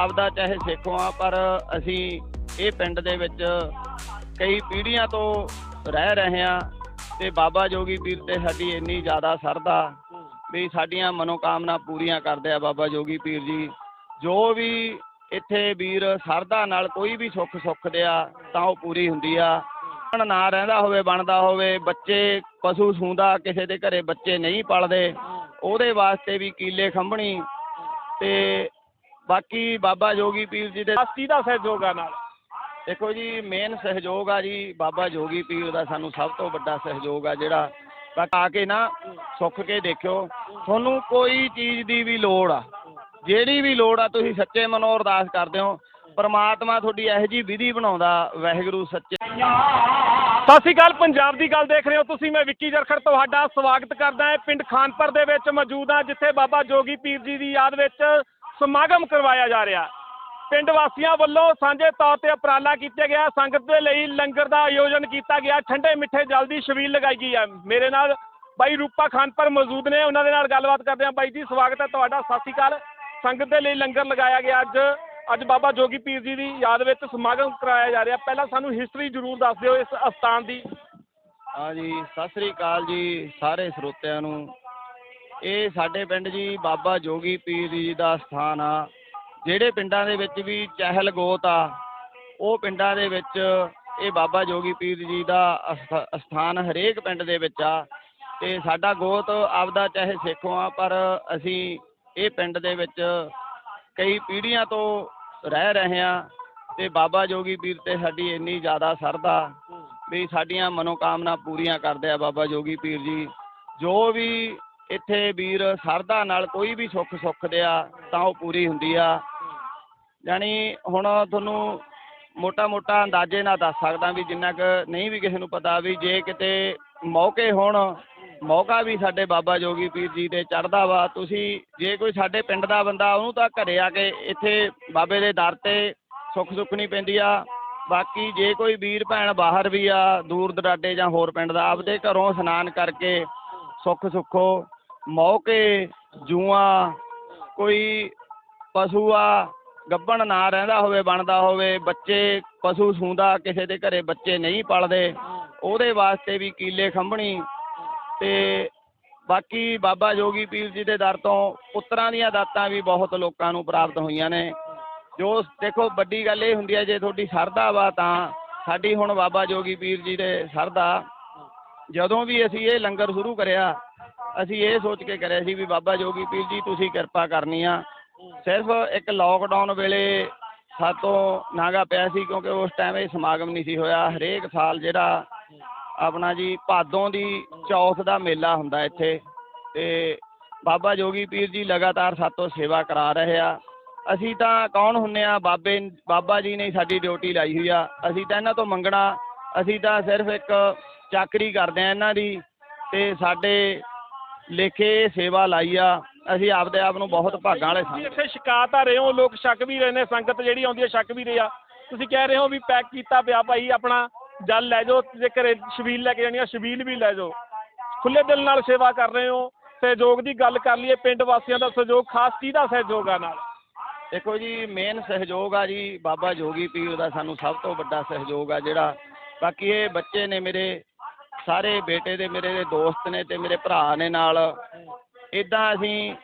ਆਪਦਾ ਚਾਹੇ ਸਿੱਖੋ ਆ, ਪਰ ਅਸੀਂ ਇਹ ਪਿੰਡ ਦੇ ਵਿੱਚ ਕਈ ਪੀੜ੍ਹੀਆਂ ਤੋਂ ਰਹਿ ਰਹੇ ਹਾਂ ਤੇ ਬਾਬਾ ਜੋਗੀ ਪੀਰ ਤੇ ਸਾਡੀ ਇੰਨੀ ਜ਼ਿਆਦਾ ਸਰਦਾ ਵੀ ਸਾਡੀਆਂ ਮਨੋਕਾਮਨਾ ਪੂਰੀਆਂ ਕਰਦੇ ਆ ਬਾਬਾ ਜੋਗੀ ਪੀਰ ਜੀ। ਜੋ ਵੀ ਇੱਥੇ ਵੀਰ ਸਰਦਾ ਨਾਲ ਕੋਈ ਵੀ ਸੁੱਖ ਸੁੱਖਦੇ ਆ, ਤਾਂ ਉਹ ਪੂਰੀ ਹੁੰਦੀ ਆ। ਬਣ ਨਾ ਰਹਿੰਦਾ ਹੋਵੇ, ਬਣਦਾ ਹੋਵੇ, ਬੱਚੇ ਪਸ਼ੂ ਸੂੰਦਾ, ਕਿਸੇ ਦੇ ਘਰੇ ਬੱਚੇ ਨਹੀਂ ਪਲਦੇ, ਉਹਦੇ ਵਾਸਤੇ ਵੀ ਕੀਲੇ ਖੰਭਣੀ ਤੇ ਬਾਕੀ ਬਾਬਾ ਜੋਗੀ ਪੀਰ ਜੀ ਦੇ ਅਸਤੀ ਦਾ ਸਹਿਯੋਗ ਆ ਨਾਲ। ਦੇਖੋ ਜੀ ਮੇਨ ਸਹਿਯੋਗ ਆ ਜੀ ਬਾਬਾ ਜੋਗੀ ਪੀਰ ਦਾ ਸਾਨੂੰ ਸਭ ਤੋਂ ਵੱਡਾ ਸਹਿਯੋਗ ਆ ਜਿਹੜਾ। ਤਾਂ ਆ ਕੇ ਨਾ ਸੁੱਖ ਕੇ ਦੇਖਿਓ, ਤੁਹਾਨੂੰ ਕੋਈ ਚੀਜ਼ ਦੀ ਵੀ ਲੋੜ ਆ। ਜਿਹੜੀ ਵੀ ਲੋੜ ਆ, ਤੁਸੀਂ ਸੱਚੇ ਮਨੋਂ ਅਰਦਾਸ ਕਰਦੇ ਹੋ। ਪਰਮਾਤਮਾ ਤੁਹਾਡੀ ਇਹੋ ਜੀ ਵਿਧੀ ਬਣਾਉਂਦਾ, ਵਾਹਿਗੁਰੂ ਸੱਚੇ। ਸਤਿ ਸ਼੍ਰੀ ਅਕਾਲ, ਪੰਜਾਬ ਦੀ ਗੱਲ ਦੇਖ ਰਹੇ ਹੋ ਤੁਸੀਂ। ਮੈਂ ਵਿੱਕੀ ਜਰਖੜ ਤੁਹਾਡਾ ਸਵਾਗਤ ਕਰਦਾ ਹਾਂ। ਪਿੰਡ ਖਾਨਪੁਰ ਦੇ ਵਿੱਚ ਮੌਜੂਦ ਹਾਂ, ਜਿੱਥੇ ਬਾਬਾ ਜੋਗੀ ਪੀਰ ਜੀ ਦੀ ਯਾਦ ਵਿੱਚ ਸਮਾਗਮ ਕਰਵਾਇਆ ਜਾ ਰਿਹਾ। ਪਿੰਡ ਵਾਸੀਆਂ ਵੱਲੋਂ ਸਾਂਝੇ ਤੌਰ ਤੇ ਉਪਰਾਲਾ ਕੀਤਾ ਗਿਆ। ਸੰਗਤ ਦੇ ਲਈ ਲੰਗਰ ਦਾ ਆਯੋਜਨ ਕੀਤਾ ਗਿਆ। ਠੰਡੇ ਮਿੱਠੇ ਜਲ ਦੀ ਛਬੀਲ ਲਗਾਈ ਗਈ ਹੈ। ਮੇਰੇ ਨਾਲ ਬਾਈ ਰੂਪਾ ਖਾਨਪਰ ਮੌਜੂਦ ਨੇ। ਉਹਨਾਂ ਦੇ ਨਾਲ ਗੱਲਬਾਤ ਕਰਦੇ ਹਾਂ। ਬਾਈ ਜੀ, ਸਵਾਗਤ ਹੈ ਤੁਹਾਡਾ। ਸਤਿ ਸ਼੍ਰੀ ਅਕਾਲ। ਸੰਗਤ ਦੇ ਲਈ ਲੰਗਰ ਲਗਾਇਆ ਗਿਆ ਅੱਜ। ਅੱਜ ਬਾਬਾ ਜੋਗੀ ਪੀਰ ਜੀ ਦੀ ਯਾਦ ਵਿੱਚ ਸਮਾਗਮ ਕਰਾਇਆ ਜਾ ਰਿਹਾ। ਪਹਿਲਾਂ ਸਾਨੂੰ ਹਿਸਟਰੀ ਜ਼ਰੂਰ ਦੱਸ ਦਿਓ ਇਸ ਅਸਥਾਨ ਦੀ। ਹਾਂ ਜੀ ਸਤਿ ਸ੍ਰੀ ਅਕਾਲ ਜੀ। ਸਾਰੇ ਸਰੋਤਿਆਂ ਨੂੰ ਇਹ ਸਾਡੇ ਪਿੰਡ ਜੀ ਬਾਬਾ ਜੋਗੀ ਪੀਰ ਜੀ ਦਾ ਸਥਾਨ ਆ। ਜਿਹੜੇ ਪਿੰਡਾਂ ਦੇ ਵਿੱਚ ਵੀ ਚਹਿਲ ਗੋਤ ਆ, ਉਹ ਪਿੰਡਾਂ ਦੇ ਵਿੱਚ ਇਹ ਬਾਬਾ ਜੋਗੀ ਪੀਰ ਜੀ ਦਾ ਅਸਥ- ਅਸਥਾਨ ਹਰੇਕ ਪਿੰਡ ਦੇ ਵਿੱਚ ਆ। ਤੇ ਸਾਡਾ ਗੋਤ ਆਪਦਾ ਚਾਹੇ ਸਿੱਖੋਂ ਆ, ਪਰ ਅਸੀਂ ਇਹ ਪਿੰਡ ਦੇ ਵਿੱਚ ਕਈ ਪੀੜ੍ਹੀਆਂ ਤੋਂ ਰਹਿ ਰਹੇ ਹਾਂ ਤੇ ਬਾਬਾ ਜੋਗੀ ਪੀਰ ਤੇ ਸਾਡੀ ਇੰਨੀ ਜ਼ਿਆਦਾ ਸਰਦਾ ਵੀ ਸਾਡੀਆਂ ਮਨੋਕਾਮਨਾ ਪੂਰੀਆਂ ਕਰਦੇ ਆ ਬਾਬਾ ਜੋਗੀ ਪੀਰ ਜੀ। ਜੋ ਵੀ ਇੱਥੇ ਵੀਰ ਸਰਦਾ ਨਾਲ ਕੋਈ ਵੀ ਸੁੱਖ ਸੁੱਖਦੇ ਆ, ਤਾਂ ਉਹ ਪੂਰੀ ਹੁੰਦੀ ਆ। ਯਾਨੀ ਹੁਣ ਤੁਹਾਨੂੰ ਮੋਟਾ ਮੋਟਾ ਅੰਦਾਜ਼ੇ ਨਾਲ ਦੱਸ ਸਕਦਾ ਵੀ ਜਿੰਨਾ ਕੁ ਨਹੀਂ ਵੀ ਕਿਸੇ ਨੂੰ ਪਤਾ ਵੀ ਜੇ ਕਿਤੇ ਮੌਕੇ ਹੋਣ, ਮੌਕਾ ਵੀ ਸਾਡੇ ਬਾਬਾ ਜੋਗੀ ਪੀਰ ਜੀ ਦੇ ਚੜਦਾ ਵਾ, ਤੁਸੀਂ ਜੇ ਕੋਈ ਸਾਡੇ ਪਿੰਡ ਦਾ ਬੰਦਾ, ਉਹਨੂੰ ਤਾਂ ਘਰੇ ਆ ਕੇ ਇੱਥੇ ਬਾਬੇ ਦੇ ਦਰ ਤੇ ਸੁੱਖ ਸੁੱਖਣੀ ਪੈਂਦੀ ਆ। ਬਾਕੀ ਜੇ ਕੋਈ ਵੀਰ ਭੈਣ ਬਾਹਰ ਵੀ ਆ ਦੂਰ ਦਰਾਡੇ ਜਾਂ ਹੋਰ ਪਿੰਡ ਦਾ, ਆਪਦੇ ਘਰੋਂ ਇਸ਼ਨਾਨ ਕਰਕੇ ਸੁੱਖ ਸੁੱਖੋ ਮੌਕੇ, ਜੂਆਂ, ਕੋਈ ਪਸ਼ੂ ਆ ਗੱਭਣ ਨਾ ਰਹਿੰਦਾ ਹੋਵੇ, ਬਣਦਾ ਹੋਵੇ, ਬੱਚੇ ਪਸ਼ੂ ਸੂੰਦਾ, ਕਿਸੇ ਦੇ ਘਰੇ ਬੱਚੇ ਨਹੀਂ ਪਲਦੇ, ਉਹਦੇ ਵਾਸਤੇ ਵੀ ਕੀਲੇ ਖੰਭਣੀ ਤੇ ਬਾਕੀ ਬਾਬਾ ਜੋਗੀ ਪੀਰ ਜੀ ਦੇ ਦਰ ਤੋਂ ਪੁੱਤਰਾਂ ਦੀਆਂ ਦਾਤਾਂ ਵੀ ਬਹੁਤ ਲੋਕਾਂ ਨੂੰ ਪ੍ਰਾਪਤ ਹੋਈਆਂ ਨੇ। ਜੋ ਦੇਖੋ, ਵੱਡੀ ਗੱਲ ਇਹ ਹੁੰਦੀ ਹੈ, ਜੇ ਤੁਹਾਡੀ ਸਰਦਾ ਵਾ ਤਾਂ ਸਾਡੀ ਹੁਣ ਬਾਬਾ ਜੋਗੀ ਪੀਰ ਜੀ ਦੇ ਸਰਦਾ। ਜਦੋਂ ਵੀ ਅਸੀਂ ਇਹ ਲੰਗਰ ਸ਼ੁਰੂ ਕਰਿਆ ਅਸੀਂ ਇਹ ਸੋਚ ਕੇ ਕਰਿਆ ਸੀ ਵੀ ਬਾਬਾ ਜੋਗੀ ਪੀਰ ਜੀ, ਤੁਸੀਂ ਕਿਰਪਾ ਕਰਨੀ ਆ। ਸਿਰਫ ਇੱਕ ਲੋਕਡਾਊਨ ਵੇਲੇ ਸਾਤੋਂ ਨਾਗਾ ਪਿਆ ਸੀ ਕਿਉਂਕਿ ਉਸ ਟਾਈਮ ਇਹ ਸਮਾਗਮ ਨਹੀਂ ਸੀ ਹੋਇਆ। ਹਰੇਕ ਸਾਲ ਜਿਹੜਾ ਆਪਣਾ ਜੀ ਭਾਦੋਂ ਦੀ ਚੌਥ ਦਾ ਮੇਲਾ ਹੁੰਦਾ ਇੱਥੇ ਤੇ ਬਾਬਾ ਜੋਗੀ ਪੀਰ ਜੀ ਲਗਾਤਾਰ ਸਾਤੋਂ ਸੇਵਾ ਕਰਾ ਰਹੇ ਆ। ਅਸੀਂ ਤਾਂ ਕੌਣ ਹੁੰਨੇ ਆ? ਬਾਬੇ, ਬਾਬਾ ਜੀ ਨੇ ਸਾਡੀ ਡਿਊਟੀ ਲਾਈ ਹੋਈ ਆ। ਅਸੀਂ ਤਾਂ ਇਹਨਾਂ ਤੋਂ ਮੰਗਣਾ। ਅਸੀਂ ਤਾਂ ਸਿਰਫ ਇੱਕ ਚਾਕਰੀ ਕਰਦੇ ਆ ਇਹਨਾਂ ਦੀ ਤੇ ਸਾਡੇ ਲੇਖੇ ਸੇਵਾ ਲਾਈ ਆ। ਅਸੀਂ ਆਪਦੇ ਆਪ ਨੂੰ ਬਹੁਤ ਭਾਗਾਂ ਵਾਲੇ ਤੁਸੀਂ ਸਮਝਦੇ ਇੱਥੇ ਸ਼ਿਕਾਇਤ ਆ ਰਹੇ ਹੋ ਲੋਕ ਸ਼ੱਕ ਵੀ ਰਹੇ ਨੇ ਸੰਗਤ ਜਿਹੜੀ ਆਉਂਦੀ ਹੈ ਸ਼ੱਕ ਵੀ ਰਹੀ ਆ। ਤੁਸੀਂ ਕਹਿ ਰਹੇ ਹੋ ਵੀ ਪੈਕ ਕੀਤਾ ਪਿਆ ਭਾਈ ਆਪਣਾ ਜਲ ਲੈ ਜਾਓ ਜੇ ਘਰੇ ਛਬੀਲ ਲੈ ਕੇ ਜਾਣੀ ਆ ਛਬੀਲ ਵੀ ਲੈ ਜਾਓ। ਖੁੱਲੇ ਦਿਲ ਨਾਲ ਸੇਵਾ ਕਰ ਰਹੇ ਹੋ ਸਹਿਯੋਗ ਦੀ ਗੱਲ ਕਰ ਲਈਏ ਪਿੰਡ ਵਾਸੀਆਂ ਦਾ ਸਹਿਯੋਗ ਖਾਸ ਕਿਹਦਾ ਸਹਿਯੋਗ ਆ ਨਾਲ? ਦੇਖੋ ਜੀ ਮੇਨ ਸਹਿਯੋਗ ਆ ਜੀ ਬਾਬਾ ਜੋਗੀ ਪੀਰ ਦਾ ਸਾਨੂੰ ਸਭ ਤੋਂ ਵੱਡਾ ਸਹਿਯੋਗ ਆ ਜਿਹੜਾ। ਬਾਕੀ ਇਹ ਬੱਚੇ ਨੇ ਮੇਰੇ ਸਾਰੇ ਬੇਟੇ ਦੇ ਮੇਰੇ ਦੇ ਦੋਸਤ ਨੇ ਤੇ ਮੇਰੇ ਭਰਾ ਨੇ ਨਾਲ। ਇਦਾਂ ਅਸੀਂ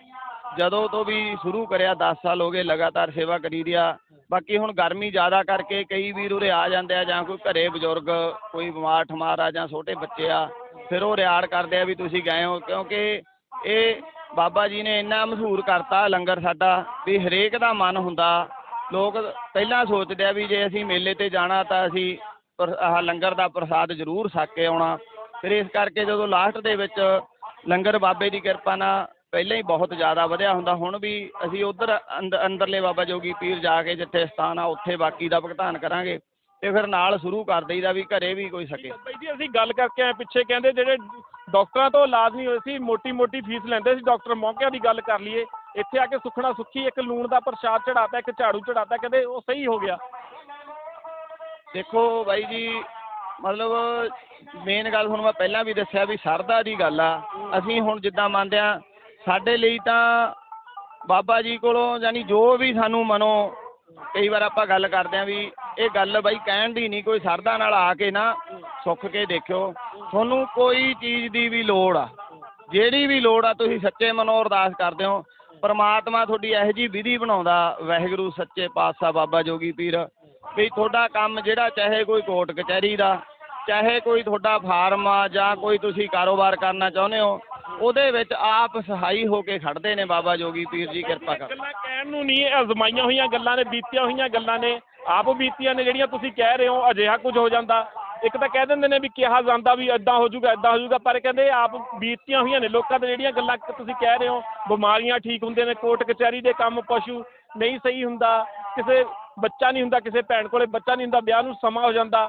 ਜਦੋਂ ਤੋਂ ਵੀ ਸ਼ੁਰੂ ਕਰਿਆ 10 ਸਾਲ ਹੋ ਗਏ ਲਗਾਤਾਰ ਸੇਵਾ ਕਰੀ ਦੀ ਆ। ਬਾਕੀ ਹੁਣ ਗਰਮੀ ਜ਼ਿਆਦਾ ਕਰਕੇ ਕਈ ਵੀਰ ਉਰੇ ਆ ਜਾਂਦੇ ਆ ਜਾਂ ਕੋਈ ਘਰੇ ਬਜ਼ੁਰਗ, ਕੋਈ ਬਿਮਾਰ ਠਮਾਰ ਆ ਜਾਂ ਛੋਟੇ ਬੱਚੇ ਆ, ਫਿਰ ਉਹ ਰਿਆੜ ਕਰਦੇ ਆ ਵੀ ਤੁਸੀਂ ਗਏ ਹੋ। ਕਿਉਂਕਿ ਇਹ ਬਾਬਾ ਜੀ ਨੇ ਇੰਨਾ ਮਸ਼ਹੂਰ ਕਰਤਾ ਲੰਗਰ ਸਾਡਾ ਵੀ ਹਰੇਕ ਦਾ ਮਨ ਹੁੰਦਾ। ਲੋਕ ਪਹਿਲਾਂ ਸੋਚਦੇ ਆ ਵੀ ਜੇ ਅਸੀਂ ਮੇਲੇ ਤੇ ਜਾਣਾ ਤਾਂ ਅਸੀਂ ਆਹ ਲੰਗਰ ਦਾ ਪ੍ਰਸਾਦ ਜ਼ਰੂਰ ਛਕ ਕੇ ਆਉਣਾ। ਫਿਰ ਇਸ ਕਰਕੇ ਜਦੋਂ ਲਾਸਟ ਦੇ ਵਿੱਚ ਲੰਗਰ ਬਾਬੇ ਦੀ ਕਿਰਪਾ ਨਾਲ ਪਹਿਲਾਂ ਹੀ ਬਹੁਤ ਜ਼ਿਆਦਾ ਵਧਿਆ ਹੁੰਦਾ, ਹੁਣ ਵੀ ਅਸੀਂ ਉਧਰ ਅੰਦਰਲੇ ਬਾਬਾ ਜੋਗੀ ਪੀਰ ਜਾ ਕੇ ਜਿੱਥੇ ਸਥਾਨ ਆ, ਉੱਥੇ ਬਾਕੀ ਦਾ ਭੁਗਤਾਨ ਕਰਾਂਗੇ ਤੇ ਫਿਰ ਨਾਲ ਸ਼ੁਰੂ ਕਰ ਦੇਈਦਾ ਵੀ ਘਰੇ ਵੀ ਕੋਈ ਸਕੇ ਬਾਈ ਜੀ, ਅਸੀਂ ਗੱਲ ਕਰਕੇ ਆਏ ਪਿੱਛੇ, ਕਹਿੰਦੇ ਜਿਹੜੇ ਡਾਕਟਰਾਂ ਤੋਂ ਇਲਾਜ ਨਹੀਂ ਹੋਏ ਸੀ ਮੋਟੀ ਮੋਟੀ ਫੀਸ ਲੈਂਦੇ ਸੀ, ਡਾਕਟਰ ਮੌਕਿਆਂ ਦੀ ਗੱਲ ਕਰ ਲਈਏ। ਇੱਥੇ ਆ ਕੇ ਸੁਖਣਾ ਸੁੱਖੀ, ਇੱਕ ਲੂਣ ਦਾ ਪ੍ਰਸ਼ਾਦ ਚੜਾਤਾ ਇੱਕ ਝਾੜੂ ਚੜਾਤਾ ਕਹਿੰਦੇ ਉਹ ਸਹੀ ਹੋ ਗਿਆ। ਦੇਖੋ ਬਾਈ ਜੀ, ਮਤਲਬ ਮੇਨ ਗੱਲ ਤੁਹਾਨੂੰ ਮੈਂ ਪਹਿਲਾਂ ਵੀ ਦੱਸਿਆ ਵੀ ਸਰਦਾ ਦੀ ਗੱਲ ਆ। ਅਸੀਂ ਹੁਣ ਜਿੱਦਾਂ ਮੰਨਦੇ ਆ, ਸਾਡੇ ਲਈ ਤਾਂ ਬਾਬਾ ਜੀ ਕੋਲੋਂ ਯਾਨੀ ਜੋ ਵੀ ਸਾਨੂੰ ਮਨੋਂ ਕਈ ਵਾਰ ਆਪਾਂ ਗੱਲ ਕਰਦੇ ਆਂ ਵੀ ਇਹ ਗੱਲ ਬਾਈ ਕਹਿਣ ਦੀ ਨਹੀਂ, ਕੋਈ ਸਰਦਾ ਨਾਲ ਆ ਕੇ ਨਾ ਸੁੱਖ ਕੇ ਦੇਖਿਓ। ਤੁਹਾਨੂੰ ਕੋਈ ਚੀਜ਼ ਦੀ ਵੀ ਲੋੜ ਆ, ਜਿਹੜੀ ਵੀ ਲੋੜ ਆ, ਤੁਸੀਂ ਸੱਚੇ ਮਨੋਂ ਅਰਦਾਸ ਕਰਦੇ ਹੋ। ਪਰਮਾਤਮਾ ਤੁਹਾਡੀ ਇਹੋ ਜੀ ਵਿਧੀ ਬਣਾਉਂਦਾ, ਵਾਹਿਗੁਰੂ ਸੱਚੇ ਪਾਤਸ਼ਾਹ ਬਾਬਾ ਜੋਗੀ ਪੀਰ। ਵੀ ਤੁਹਾਡਾ ਕੰਮ ਜਿਹੜਾ, ਚਾਹੇ ਕੋਈ ਕੋਰਟ ਕਚਹਿਰੀ ਦਾ, ਚਾਹੇ ਕੋਈ ਤੁਹਾਡਾ ਫਾਰਮ ਆ, ਜਾਂ ਕੋਈ ਤੁਸੀਂ ਕਾਰੋਬਾਰ ਕਰਨਾ ਚਾਹੁੰਦੇ ਹੋ, ਉਹਦੇ ਵਿੱਚ ਆਪ ਸਹਾਈ ਹੋ ਕੇ ਖੜਦੇ ਨੇ ਬਾਬਾ ਜੋਗੀ ਪੀਰ ਜੀ, ਕਿਰਪਾ ਕਰ। ਗੱਲਾਂ ਕਹਿਣ ਨੂੰ ਨਹੀਂ, ਇਹ ਅਜ਼ਮਾਈਆਂ ਹੋਈਆਂ ਗੱਲਾਂ ਨੇ, ਬੀਤੀਆਂ ਹੋਈਆਂ ਗੱਲਾਂ ਨੇ, ਆਪ ਬੀਤੀਆਂ ਨੇ, ਜਿਹੜੀਆਂ ਤੁਸੀਂ ਕਹਿ ਰਹੇ ਹੋ, ਅਜਿਹਾ ਕੁਝ ਹੋ ਜਾਂਦਾ। ਇੱਕ ਤਾਂ ਕਹਿ ਦਿੰਦੇ ਨੇ ਵੀ ਕਿਹਾ ਜਾਂਦਾ ਵੀ ਇਦਾਂ ਹੋ ਜਾਊਗਾ ਇਦਾਂ ਹੋ ਜਾਊਗਾ, ਪਰ ਕਹਿੰਦੇ ਆਪ ਬੀਤੀਆਂ ਹੋਈਆਂ ਨੇ, ਲੋਕਾਂ ਦੇ ਜਿਹੜੀਆਂ ਗੱਲਾਂ ਤੁਸੀਂ ਕਹਿ ਰਹੇ ਹੋ, ਬਿਮਾਰੀਆਂ ਠੀਕ ਹੁੰਦੇ ਨੇ, ਕੋਰਟ ਕਚਹਿਰੀ ਦੇ ਕੰਮ ਪਸ਼ੂ ਨਹੀਂ ਸਹੀ ਹੁੰਦਾ, ਕਿਸੇ ਬੱਚਾ ਨਹੀਂ ਹੁੰਦਾ, ਕਿਸੇ ਭੈਣ ਕੋਲੇ ਬੱਚਾ ਨਹੀਂ ਹੁੰਦਾ, ਵਿਆਹ ਨੂੰ ਸਮਾਂ ਹੋ ਜਾਂਦਾ,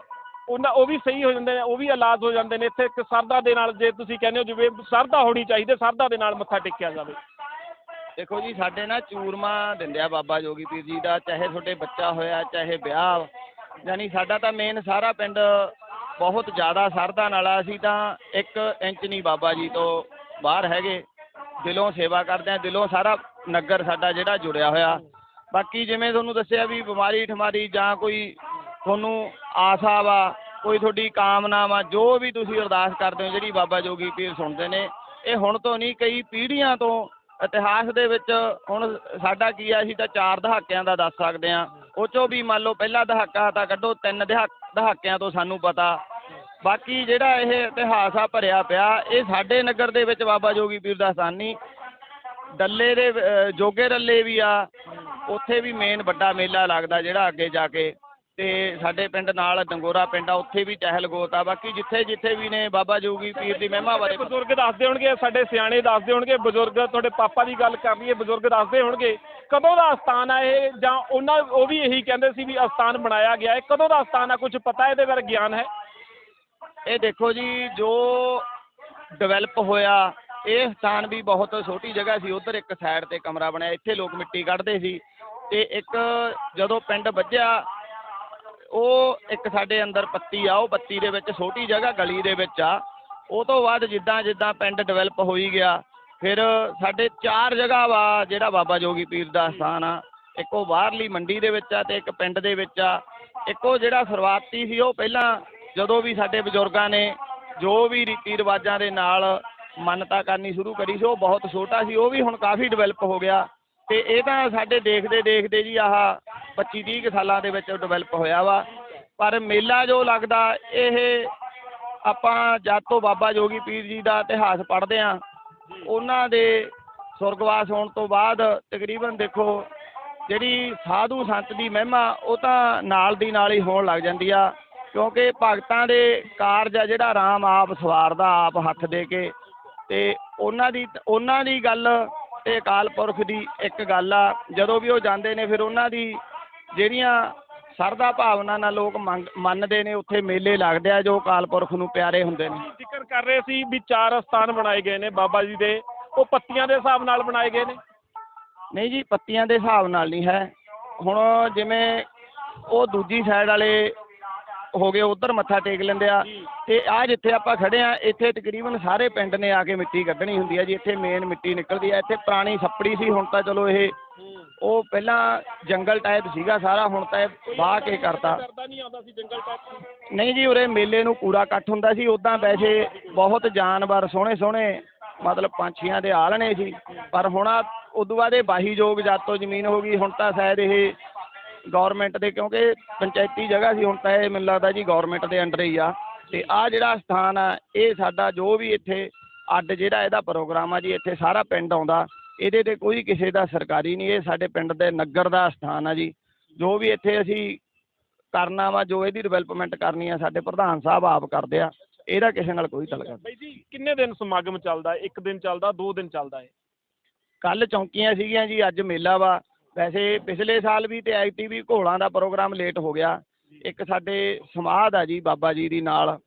ਉਹਨਾਂ ਉਹ ਵੀ ਸਹੀ ਹੋ ਜਾਂਦੇ ਨੇ, ਉਹ ਵੀ ਇਲਾਜ ਹੋ ਜਾਂਦੇ ਨੇ, ਇੱਥੇ ਇੱਕ ਸਰਦਾ ਦੇ ਨਾਲ ਜੇ ਤੁਸੀਂ ਕਹਿੰਦੇ ਹੋ ਜਿਵੇਂ ਸਰਦਾ ਹੋਣੀ ਚਾਹੀਦੀ, ਸਰਦਾ ਦੇ ਨਾਲ ਮੱਥਾ ਟੇਕਿਆ ਜਾਵੇ। ਦੇਖੋ ਜੀ, ਸਾਡੇ ਨਾ ਚੂਰਮਾ ਦਿੰਦੇ ਆ ਬਾਬਾ ਜੋਗੀ ਪੀਰ ਜੀ ਦਾ, ਚਾਹੇ ਤੁਹਾਡੇ ਬੱਚਾ ਹੋਇਆ, ਚਾਹੇ ਵਿਆਹ ਯਾਨੀ ਸਾਡਾ ਤਾਂ ਮੇਨ ਸਾਰਾ ਪਿੰਡ ਬਹੁਤ ਜ਼ਿਆਦਾ ਸਰਦਾ ਨਾਲ ਆ, ਅਸੀਂ ਤਾਂ ਇੱਕ ਇੰਚ ਨਹੀਂ ਬਾਬਾ ਜੀ ਤੋਂ ਬਾਹਰ ਹੈਗੇ, ਦਿਲੋਂ ਸੇਵਾ ਕਰਦੇ ਆ, ਦਿਲੋਂ ਸਾਰਾ ਨਗਰ ਸਾਡਾ ਜਿਹੜਾ ਜੁੜਿਆ ਹੋਇਆ। ਬਾਕੀ ਜਿਵੇਂ ਤੁਹਾਨੂੰ ਦੱਸਿਆ ਵੀ ਬਿਮਾਰੀ ਠਮਾਰੀ ਜਾਂ ਕੋਈ ਤੁਹਾਨੂੰ ਆਸਾ ਵਾ, ਕੋਈ ਤੁਹਾਡੀ ਕਾਮਨਾ ਵਾ ਜੋ ਵੀ ਤੁਸੀਂ ਅਰਦਾਸ ਕਰਦੇ ਹੋ, ਜਿਹੜੀ ਬਾਬਾ ਜੋਗੀ ਪੀਰ ਸੁਣਦੇ ਨੇ, ਇਹ ਹੁਣ ਤੋਂ ਨਹੀਂ, ਕਈ ਪੀੜ੍ਹੀਆਂ ਤੋਂ ਇਤਿਹਾਸ ਦੇ ਵਿੱਚ ਹੁਣ ਸਾਡਾ ਕੀ ਆ, ਅਸੀਂ ਤਾਂ ਚਾਰ ਦਹਾਕਿਆਂ ਦਾ ਦੱਸ ਸਕਦੇ ਆ ਉਹ ਚੋਂ ਵੀ ਮੰਨ ਲਓ ਪਹਿਲਾ ਦਹਾਕਾ ਤਾਂ ਕੱਢੋ, ਤਿੰਨ ਦਹਾ- ਦਹਾਕਿਆਂ ਤੋਂ ਸਾਨੂੰ ਪਤਾ। ਬਾਕੀ ਜਿਹੜਾ ਇਹ ਇਤਿਹਾਸ ਆ ਭਰਿਆ ਪਿਆ, ਇਹ ਸਾਡੇ ਨਗਰ ਦੇ ਵਿੱਚ ਬਾਬਾ ਜੋਗੀ ਪੀਰ ਦਾ ਸਥਾਨ ਨਹੀਂ। ਡੱਲੇ ਦੇ ਜੋਗੇ ਰੱਲੇ ਵੀ ਆ ਉੱਥੇ ਵੀ ਮੇਨ ਵੱਡਾ ਮੇਲਾ ਲੱਗਦਾ ਜਿਹੜਾ ਅੱਗੇ ਜਾ ਕੇ। ਤੇ ਸਾਡੇ ਪਿੰਡ ਨਾਲ ਡੰਗੋਰਾ ਪਿੰਡ ਆ ਉੱਥੇ ਵੀ ਚਹਿਲ ਗੋਤ ਆ। ਬਾਕੀ ਜਿੱਥੇ ਜਿੱਥੇ ਵੀ ਨੇ ਬਾਬਾ ਜੋਗੀ ਪੀਰ ਦੀ ਮਹਿਮਾ ਬਾਰੇ ਬਜ਼ੁਰਗ ਦੱਸਦੇ ਹੋਣਗੇ ਸਾਡੇ ਸਿਆਣੇ ਦੱਸਦੇ ਹੋਣਗੇ ਬਜ਼ੁਰਗ ਤੁਹਾਡੇ ਪਾਪਾ ਦੀ ਗੱਲ ਕਰ ਲਈਏ ਬਜ਼ੁਰਗ ਦੱਸਦੇ ਹੋਣਗੇ ਕਦੋਂ ਦਾ ਅਸਥਾਨ ਆ ਇਹ? ਜਾਂ ਉਹਨਾਂ ਉਹ ਵੀ ਇਹੀ ਕਹਿੰਦੇ ਸੀ ਵੀ ਅਸਥਾਨ ਬਣਾਇਆ ਗਿਆ ਹੈ। ਕਦੋਂ ਦਾ ਅਸਥਾਨ ਆ? ਕੁਝ ਪਤਾ ਇਹਦੇ ਬਾਰੇ ਗਿਆਨ ਹੈ? ਇਹ ਦੇਖੋ ਜੀ ਜੋ ਡਿਵੈਲਪ ਹੋਇਆ ਇਹ ਸਥਾਨ ਵੀ ਬਹੁਤ ਛੋਟੀ ਜਗ੍ਹਾ ਸੀ। ਉਧਰ ਇੱਕ ਸਾਈਡ ਤੇ ਕਮਰਾ ਬਣਿਆ ਇੱਥੇ ਲੋਕ ਮਿੱਟੀ ਕੱਢਦੇ ਸੀ। ਅਤੇ ਇੱਕ ਜਦੋਂ ਪਿੰਡ ਵੱਜਿਆ, ਉਹ ਇੱਕ ਸਾਡੇ ਅੰਦਰ ਪੱਤੀ ਆ, ਉਹ ਪੱਤੀ ਦੇ ਵਿੱਚ ਛੋਟੀ ਜਗ੍ਹਾ ਗਲੀ ਦੇ ਵਿੱਚ ਆ। ਉਹ ਤੋਂ ਬਾਅਦ ਜਿੱਦਾਂ ਜਿੱਦਾਂ ਪਿੰਡ ਡਿਵੈਲਪ ਹੋਈ ਗਿਆ, ਫਿਰ ਸਾਡੇ ਚਾਰ ਜਗ੍ਹਾ ਵਾ ਜਿਹੜਾ ਬਾਬਾ ਜੋਗੀ ਪੀਰ ਦਾ ਸਥਾਨ ਆ। ਇੱਕ ਉਹ ਬਾਹਰਲੀ ਮੰਡੀ ਦੇ ਵਿੱਚ ਆ ਤੇ ਇੱਕ ਪਿੰਡ ਦੇ ਵਿੱਚ ਆ। ਇੱਕ ਉਹ ਜਿਹੜਾ ਸ਼ੁਰੂਆਤੀ ਸੀ, ਉਹ ਪਹਿਲਾਂ ਜਦੋਂ ਵੀ ਸਾਡੇ ਬਜ਼ੁਰਗਾਂ ਨੇ ਜੋ ਵੀ ਰੀਤੀ ਰਿਵਾਜਾਂ ਦੇ ਨਾਲ ਮੰਨਤਾ ਕਰਨੀ ਸ਼ੁਰੂ ਕਰੀ ਸੀ, ਉਹ ਬਹੁਤ ਛੋਟਾ ਸੀ, ਉਹ ਵੀ ਹੁਣ ਕਾਫੀ ਡਿਵੈਲਪ ਹੋ ਗਿਆ। ਅਤੇ ਇਹ ਤਾਂ ਸਾਡੇ ਦੇਖਦੇ ਦੇਖਦੇ ਜੀ ਆਹ ਪੱਚੀ ਤੀਹ ਕੁ ਸਾਲਾਂ ਦੇ ਵਿੱਚ ਡਿਵੈਲਪ ਹੋਇਆ ਵਾ। ਪਰ ਮੇਲਾ ਜੋ ਲੱਗਦਾ, ਇਹ ਆਪਾਂ ਜਦ ਤੋਂ ਬਾਬਾ ਜੋਗੀ ਪੀਰ ਜੀ ਦਾ ਇਤਿਹਾਸ ਪੜ੍ਹਦੇ ਹਾਂ ਉਹਨਾਂ ਦੇ ਸੁਰਗਵਾਸ ਹੋਣ ਤੋਂ ਬਾਅਦ ਤਕਰੀਬਨ ਦੇਖੋ, ਜਿਹੜੀ ਸਾਧੂ ਸੰਤ ਦੀ ਮਹਿਮਾ, ਉਹ ਤਾਂ ਨਾਲ ਦੀ ਨਾਲ ਹੀ ਹੋਣ ਲੱਗ ਜਾਂਦੀ ਆ। ਕਿਉਂਕਿ ਭਗਤਾਂ ਦੇ ਕਾਰਜ ਆ ਜਿਹੜਾ ਰਾਮ ਆਪ ਸਵਾਰਦਾ, ਆਪ ਹੱਥ ਦੇ ਕੇ। ਤੇ ਉਹਨਾਂ ਦੀ ਉਹਨਾਂ ਦੀ ਗੱਲ ਤੇ ਅਕਾਲ ਪੁਰਖ ਦੀ ਇੱਕ ਗੱਲ ਆ ਜਦੋਂ ਵੀ ਉਹ ਜਾਂਦੇ ਨੇ ਫਿਰ ਉਹਨਾਂ ਦੀ ਜਿਹੜੀਆਂ ਸਰਦਾ ਭਾਵਨਾ ਨਾਲ ਲੋਕ ਮੰਨਦੇ ਨੇ ਉੱਥੇ ਮੇਲੇ ਲੱਗਦੇ ਆ ਜੋ ਅਕਾਲ ਪੁਰਖ ਨੂੰ ਪਿਆਰੇ ਹੁੰਦੇ ਨੇ। ਜ਼ਿਕਰ ਕਰ ਰਹੇ ਸੀ ਵੀ ਚਾਰ ਅਸਥਾਨ ਬਣਾਏ ਗਏ ਨੇ ਬਾਬਾ ਜੀ ਦੇ ਉਹ ਪੱਤੀਆਂ ਦੇ ਹਿਸਾਬ ਨਾਲ ਬਣਾਏ ਗਏ ਨੇ। ਨਹੀਂ ਜੀ ਪੱਤੀਆਂ ਦੇ ਹਿਸਾਬ ਨਾਲ ਨਹੀਂ ਹੈ। ਹੁਣ ਜਿਵੇਂ ਉਹ ਦੂਜੀ ਸਾਈਡ ਵਾਲੇ ਹੋ ਗਏ ਉਧਰ ਮੱਥਾ ਟੇਕ ਲੈਂਦੇ ਆ। ਤੇ ਆ ਜਿੱਥੇ ਆਪਾਂ ਖੜੇ ਆ ਇੱਥੇ ਤਕਰੀਬਨ ਸਾਰੇ ਪਿੰਡ ਨੇ ਆ ਕੇ ਮਿੱਟੀ ਕੱਢਣੀ ਹੁੰਦੀ ਆ ਜੀ। ਇੱਥੇ ਮੇਨ ਮਿੱਟੀ ਨਿਕਲਦੀ ਆ। ਇੱਥੇ ਪੁਰਾਣੀ ਛੱਪੜੀ ਸੀ ਹੁਣ ਤਾਂ ਚਲੋ ਇਹ ਉਹ ਪਹਿਲਾਂ ਜੰਗਲ ਟਾਈਪ ਸੀਗਾ ਸਾਰਾ ਹੁਣ ਤਾਂ ਇਹ ਵਾਹ ਕੇ ਕਰਤਾ। ਨਹੀਂ ਜੀ ਉਰੇ ਮੇਲੇ ਨੂੰ ਕੂੜਾ ਇਕੱਠ ਹੁੰਦਾ ਸੀ। ਉਦਾਂ ਵੈਸੇ ਬਹੁਤ ਜਾਨਵਰ ਸੋਹਣੇ ਸੋਹਣੇ ਮਤਲਬ ਪੰਛੀਆਂ ਦੇ ਆਲਣੇ ਸੀ। ਪਰ ਹੁਣ ਆ ਉਦੋਂ ਬਾਅਦ ਇਹ ਬਾਹੀਯੋਗ ਜਦ ਤੋਂ ਜ਼ਮੀਨ ਹੋ ਗਈ। ਹੁਣ ਤਾਂ ਸ਼ਾਇਦ ਇਹ ਗਵਰਨਮੈਂਟ ਦੇ ਕਿਉਂਕਿ ਪੰਚਾਇਤੀ ਜਗ੍ਹਾ ਸੀ ਹੁਣ ਤਾਂ ਇਹ ਮੈਨੂੰ ਲੱਗਦਾ ਜੀ ਗਵਰਨਮੈਂਟ ਦੇ ਅੰਡਰ ਹੀ ਆ। ਤੇ ਆ ਜਿਹੜਾ ਸਥਾਨ ਆ ਇਹ ਸਾਡਾ ਜੋ ਵੀ ਇੱਥੇ ਅੱਡ ਜਿਹੜਾ ਇਹਦਾ ਪ੍ਰੋਗਰਾਮ ਆ ਜੀ ਇੱਥੇ ਸਾਰਾ ਪਿੰਡ ਆਉਂਦਾ। ਇਹਦੇ ਤੇ ਕੋਈ ਕਿਸੇ ਦਾ ਸਰਕਾਰੀ ਨਹੀਂ ਇਹ ਸਾਡੇ ਪਿੰਡ ਦੇ ਨਗਰ ਦਾ ਸਥਾਨ ਆ ਜੀ। ਜੋ ਵੀ ਇੱਥੇ ਅਸੀਂ ਕਰਨਾ ਵਾ ਜੋ ਇਹਦੀ ਡਿਵੈਲਪਮੈਂਟ ਕਰਨੀ ਆ ਸਾਡੇ ਪ੍ਰਧਾਨ ਸਾਹਿਬ ਆਪ ਕਰਦੇ ਆ। ਇਹਦਾ ਕਿਸੇ ਨਾਲ ਕੋਈ ਤਲਕਾ ਬਾਈ ਜੀ ਕਿੰਨੇ ਦਿਨ ਸਮਾਗਮ ਚੱਲਦਾ? ਇੱਕ ਦਿਨ ਚੱਲਦਾ ਦੋ ਦਿਨ ਚੱਲਦਾ ਹੈ ਕੱਲ ਚੌਂਕੀਆਂ ਸੀਗੀਆਂ ਜੀ ਅੱਜ ਮੇਲਾ ਵਾ। ਵੈਸੇ ਪਿਛਲੇ ਸਾਲ ਵੀ ਤੇ ਐਕਟੀ ਵੀ ਘੋਲਾਂ ਦਾ ਪ੍ਰੋਗਰਾਮ ਲੇਟ ਹੋ ਗਿਆ। ਇੱਕ ਸਾਡੇ ਸਮਾਧ ਆ ਜੀ, ਬਾਬਾ ਜੀ ਦੀ ਨਾਲ।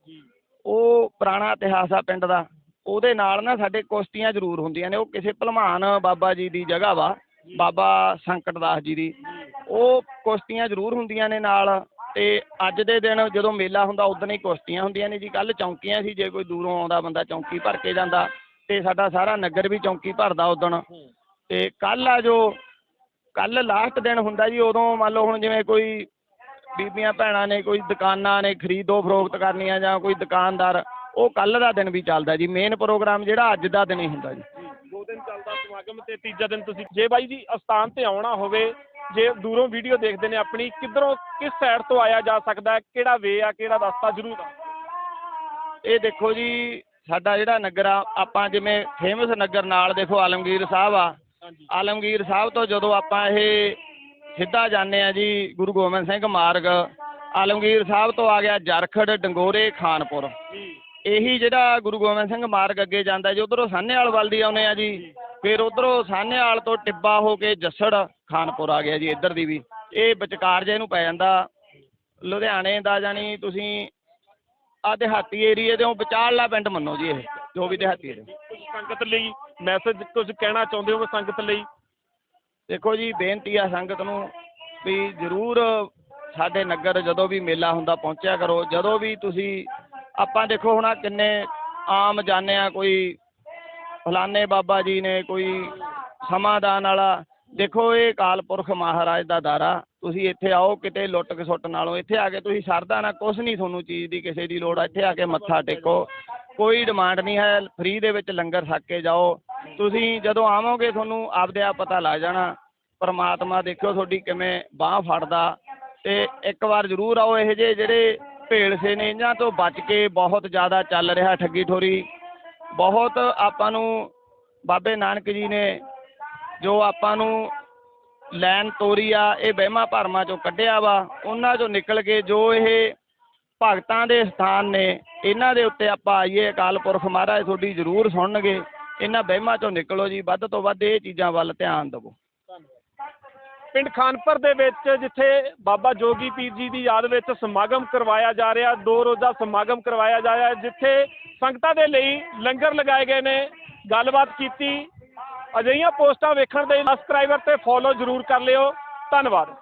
ਉਹ ਪੁਰਾਣਾ ਇਤਿਹਾਸ ਆ ਪਿੰਡ ਦਾ। ਉਹਦੇ ਨਾਲ ਨਾ ਸਾਡੇ ਕੁਸ਼ਤੀਆਂ ਜ਼ਰੂਰ ਹੁੰਦੀਆਂ ਨੇ। ਉਹ ਕਿਸੇ ਭਲਵਾਨ ਬਾਬਾ ਜੀ ਦੀ ਜਗ੍ਹਾ ਵਾ, ਬਾਬਾ ਸੰਕਟ ਦਾਸ ਜੀ ਦੀ। ਉਹ ਕੁਸ਼ਤੀਆਂ ਜ਼ਰੂਰ ਹੁੰਦੀਆਂ ਨੇ ਨਾਲ। ਤੇ ਅੱਜ ਦੇ ਦਿਨ ਜਦੋਂ ਮੇਲਾ ਹੁੰਦਾ ਉਦੋਂ ਹੀ ਕੁਸ਼ਤੀਆਂ ਹੁੰਦੀਆਂ ਨੇ ਜੀ। ਕੱਲ ਚੌਂਕੀਆਂ ਸੀ, ਜੇ ਕੋਈ ਦੂਰੋਂ ਆਉਂਦਾ ਬੰਦਾ ਚੌਂਕੀ ਭਰ ਕੇ ਜਾਂਦਾ। ਤੇ ਸਾਡਾ ਸਾਰਾ ਨਗਰ ਵੀ ਚੌਂਕੀ ਭਰਦਾ ਉਦੋਂ ਤੇ ਕੱਲ ਆ ਜੋ ਕੱਲ ਲਾਸਟ ਦਿਨ ਹੁੰਦਾ ਜੀ ਉਦੋਂ ਮੰਨ ਲਓ ਹੁਣ ਜਿਵੇਂ ਕੋਈ ਬੀਬੀਆਂ ਭੈਣਾਂ ਨੇ ਕੋਈ ਦੁਕਾਨਾਂ ਨੇ ਖਰੀਦੋ ਫਰੋਖਤ ਕਰਨੀਆਂ ਜਾਂ ਕੋਈ ਦੁਕਾਨਦਾਰ ਉਹ ਕੱਲ ਦਾ ਦਿਨ ਵੀ ਚੱਲਦਾ ਜੀ ਮੇਨ ਪ੍ਰੋਗਰਾਮ ਜਿਹੜਾ ਅੱਜ ਦਾ ਦਿਨ ਹੀ ਹੁੰਦਾ ਜੀ। ਦੋ ਦਿਨ ਚੱਲਦਾ ਸਮਾਗਮ ਤੇ ਤੀਜਾ ਦਿਨ ਤੁਸੀਂ ਜੇ ਬਾਈ ਜੀ ਅਸਥਾਨ ਤੇ ਆਉਣਾ ਹੋਵੇ ਜੇ ਦੂਰੋਂ ਵੀਡੀਓ ਦੇਖਦੇ ਨੇ ਆਪਣੀ ਕਿੱਧਰੋਂ ਕਿਸ ਸਾਈਡ ਤੋਂ ਆਇਆ ਜਾ ਸਕਦਾ ਕਿਹੜਾ ਵੇ ਆ ਕਿਹੜਾ ਰਸਤਾ ਜ਼ਰੂਰ ਆ? ਇਹ ਦੇਖੋ ਜੀ ਸਾਡਾ ਜਿਹੜਾ ਨਗਰ ਆ ਆਪਾਂ ਜਿਵੇਂ ਫੇਮਸ ਨਗਰ ਨਾਲ ਦੇਖੋ ਆਲਮਗੀਰ ਸਾਹਿਬ ਆ ਆਲਮਗੀਰ ਸਾਹਿਬ ਤੋਂ ਜਦੋਂ ਆਪਾਂ ਇਹ ਸਿੱਧਾ ਜਾਂਦੇ ਆ ਜੀ ਗੁਰੂ ਗੋਬਿੰਦ ਸਿੰਘ ਮਾਰਗ ਆਲਮਗੀਰ ਸਾਹਿਬ ਤੋਂ ਆ ਗਿਆ ਜਰਖੜ ਡੰਗੋਰੇ ਖਾਨਪੁਰ। ਇਹੀ ਜਿਹੜਾ ਗੁਰੂ ਗੋਬਿੰਦ ਸਿੰਘ ਮਾਰਗ ਅੱਗੇ ਜਾਂਦਾ ਜੀ ਉਧਰੋਂ ਸਾਹਨੇਵਾਲ ਵੱਲ ਦੀ ਆਉਨੇ ਆ ਜੀ। ਫਿਰ ਉਧਰੋਂ ਸਾਹਨੇਵਾਲ ਤੋਂ ਟਿੱਬਾ ਹੋ ਕੇ ਜੱਸੜ ਖਾਨਪੁਰ ਆ ਗਿਆ ਜੀ ਇੱਧਰ ਦੀ ਵੀ। ਇਹ ਵਿਚਕਾਰ ਜੇ ਇਹਨੂੰ ਪੈ ਜਾਂਦਾ ਲੁਧਿਆਣੇ ਦਾ ਜਾਨੀ ਤੁਸੀਂ ਆ ਦਿਹਾਤੀ ਏਰੀਏ ਦੇ ਵਿਚਾਰਲਾ ਪਿੰਡ ਮੰਨੋ ਜੀ ਇਹ ਜੋ ਵੀ ਦਿਹਾਤੀ ਏਰੀਆ ਸੰਗਤ ਲਈ ਮੈਸੇਜ ਕੁਝ ਕਹਿਣਾ ਚਾਹੁੰਦੇ ਹੋ ਸੰਗਤ ਲਈ? ਦੇਖੋ ਜੀ, ਬੇਨਤੀ ਆ ਸੰਗਤ ਨੂੰ ਵੀ ਜ਼ਰੂਰ ਸਾਡੇ ਨਗਰ ਜਦੋਂ ਵੀ ਮੇਲਾ ਹੁੰਦਾ ਪਹੁੰਚਿਆ ਕਰੋ। ਜਦੋਂ ਵੀ ਤੁਸੀਂ, ਆਪਾਂ ਦੇਖੋ ਹੁਣ ਕਿੰਨੇ ਆਮ ਜਾਣੇ ਆ, ਕੋਈ ਫਲਾਨੇ ਬਾਬਾ ਜੀ ਨੇ, ਕੋਈ ਸਮਾਦਾਨ ਵਾਲਾ। ਦੇਖੋ ਇਹ ਕਾਲ ਪੁਰਖ ਮਹਾਰਾਜ ਦਾ ਦਾਰਾ। ਤੁਸੀਂ ਇੱਥੇ ਆਓ, ਕਿਤੇ ਲੁੱਟ ਕੇ ਸੁੱਟ ਨਾਲੋਂ ਇੱਥੇ ਆ ਕੇ ਤੁਸੀਂ ਸਰਦਾ ਨਾ, ਕੁਛ ਨਹੀਂ ਤੁਹਾਨੂੰ ਚੀਜ਼ ਦੀ ਕਿਸੇ ਦੀ ਲੋੜ ਆ। ਇੱਥੇ ਆ ਕੇ ਮੱਥਾ ਟੇਕੋ। ਕੋਈ ਡਿਮਾਂਡ ਨਹੀਂ ਹੈ ਫ੍ਰੀ ਦੇ ਵਿੱਚ ਲੰਗਰ ਛੱਕ ਕੇ ਜਾਓ। ਤੁਸੀਂ ਜਦੋਂ ਆਵੋਗੇ, ਤੁਹਾਨੂੰ ਆਪਦੇ ਆਪ ਪਤਾ ਲੱਗ ਜਾਣਾ। ਪਰਮਾਤਮਾ ਦੇਖਿਓ ਤੁਹਾਡੀ ਕਿਵੇਂ ਬਾਹ ਫੜਦਾ। ਤੇ ਇੱਕ ਵਾਰ ਜ਼ਰੂਰ ਆਓ, ਇਹ ਜਿਹੇ ਜਿਹੜੇ ਭੇਲਸੇ ਨੇ ਇਹਨਾਂ ਤੋਂ ਬਚ ਕੇ ਬਹੁਤ ਜ਼ਿਆਦਾ ਚੱਲ ਰਿਹਾ ਠੱਗੀ ਠੋਰੀ। ਬਹੁਤ ਆਪਾਂ ਨੂੰ, ਬਾਬੇ ਨਾਨਕ ਜੀ ਨੇ ਜੋ ਆਪਾਂ ਨੂੰ ਲੈਨ ਤੋਰੀ ਆ, ਇਹ ਵਹਿਮਾਂ ਭਰਮਾਂ ਚੋਂ ਕੱਢਿਆ ਵਾ, ਉਹਨਾਂ ਚੋਂ ਨਿਕਲ ਕੇ ਜੋ ਇਹ ਭਗਤਾਂ ਦੇ ਸਥਾਨ ਨੇ, ਇਹਨਾਂ ਦੇ ਉੱਤੇ ਆਪਾਂ ਆਈਏ ਅਕਾਲ ਪੁਰਖ ਮਹਾਰਾਜ, ਤੁਹਾਡੀ ਜ਼ਰੂਰ ਸੁਣਨਗੇ। ਇਹਨਾਂ ਵਹਿਮਾਂ ਚੋਂ ਨਿਕਲੋ ਜੀ, ਵੱਧ ਤੋਂ ਵੱਧ ਇਹ ਚੀਜ਼ਾਂ ਵੱਲ ਧਿਆਨ ਦਿਵੋ। ਪਿੰਡ ਖਾਨਪੁਰ ਦੇ ਵਿੱਚ ਜਿੱਥੇ ਬਾਬਾ ਜੋਗੀ ਪੀਰ ਜੀ ਦੀ ਯਾਦ ਵਿੱਚ ਸਮਾਗਮ ਕਰਵਾਇਆ ਜਾ ਰਿਹਾ, ਦੋ ਰੋਜ਼ਾ ਸਮਾਗਮ ਕਰਵਾਇਆ ਜਾ ਰਿਹਾ, ਜਿੱਥੇ ਸੰਗਤਾਂ ਦੇ ਲਈ ਲੰਗਰ ਲਗਾਏ ਗਏ ਨੇ। ਗੱਲਬਾਤ ਕੀਤੀ, ਅਜਿਹੀਆਂ ਪੋਸਟਾਂ ਵੇਖਣ ਦੇ ਸਬਸਕ੍ਰਾਈਬਰ ਤੇ ਫੋਲੋ ਜ਼ਰੂਰ ਕਰ ਲਿਓ। ਧੰਨਵਾਦ।